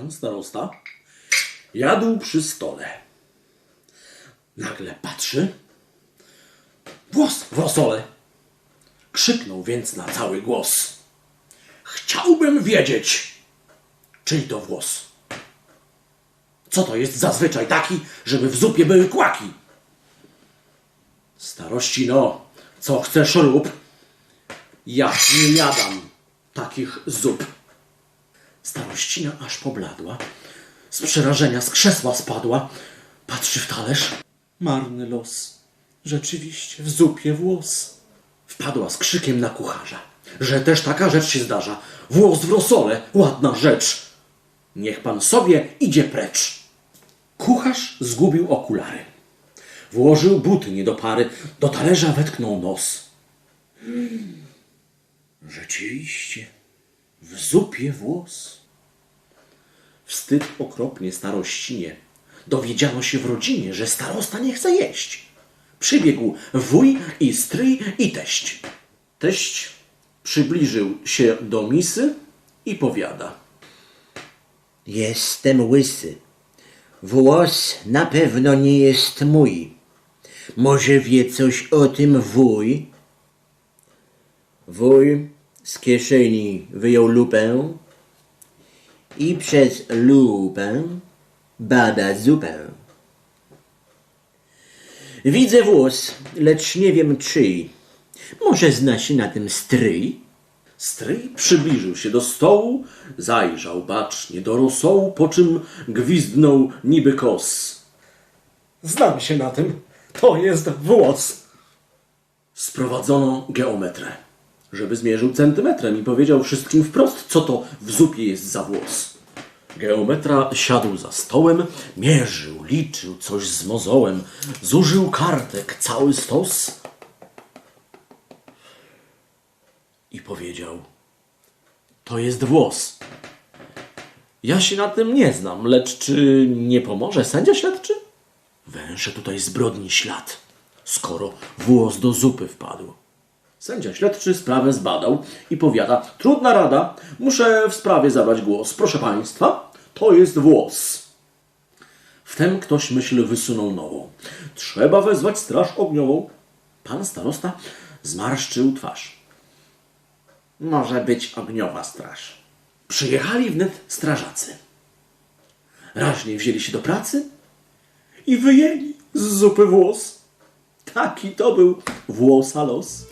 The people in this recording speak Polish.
Pan starosta jadł przy stole. Nagle patrzy. Włos w rosole. Krzyknął więc na cały głos. Chciałbym wiedzieć, czyj to włos. Co to jest zazwyczaj taki, żeby w zupie były kłaki? Starościno, co chcesz rób? Ja nie jadam takich zup. Starościna aż pobladła, z przerażenia z krzesła spadła, patrzy w talerz. Marny los, rzeczywiście w zupie włos. Wpadła z krzykiem na kucharza, że też taka rzecz się zdarza. Włos w rosole, ładna rzecz. Niech pan sobie idzie precz. Kucharz zgubił okulary. Włożył buty nie do pary, do talerza wetknął nos. Hmm, Rzeczywiście, w zupie włos. Wstyd okropnie starościnie. Dowiedziano się w rodzinie, że starosta nie chce jeść. Przybiegł wuj i stryj i teść. Teść przybliżył się do misy i powiada. Jestem łysy. Włos na pewno nie jest mój. Może wie coś o tym wuj? Wuj z kieszeni wyjął lupę i przez lupę bada zupę. Widzę włos, lecz nie wiem czyj. Może zna się na tym stryj? Stryj przybliżył się do stołu, zajrzał bacznie do rosołu, po czym gwizdnął niby kos. Znam się na tym. To jest włos. Sprowadzono geometrę, żeby zmierzył centymetrem i powiedział wszystkim wprost, co to w zupie jest za włos. Geometra siadł za stołem, mierzył, liczył coś z mozołem, zużył kartek cały stos i powiedział: To jest włos. Ja się na tym nie znam, lecz czy nie pomoże sędzia śledczy? Węszę tutaj zbrodni ślad, skoro włos do zupy wpadł. Sędzia śledczy sprawę zbadał i powiada: Trudna rada, muszę w sprawie zabrać głos. Proszę państwa, to jest włos. Wtem ktoś myśl wysunął nową. Trzeba wezwać straż ogniową. Pan starosta zmarszczył twarz. Może być ogniowa straż. Przyjechali wnet strażacy. Raźnie wzięli się do pracy i wyjęli z zupy włos. Taki to był włosa los.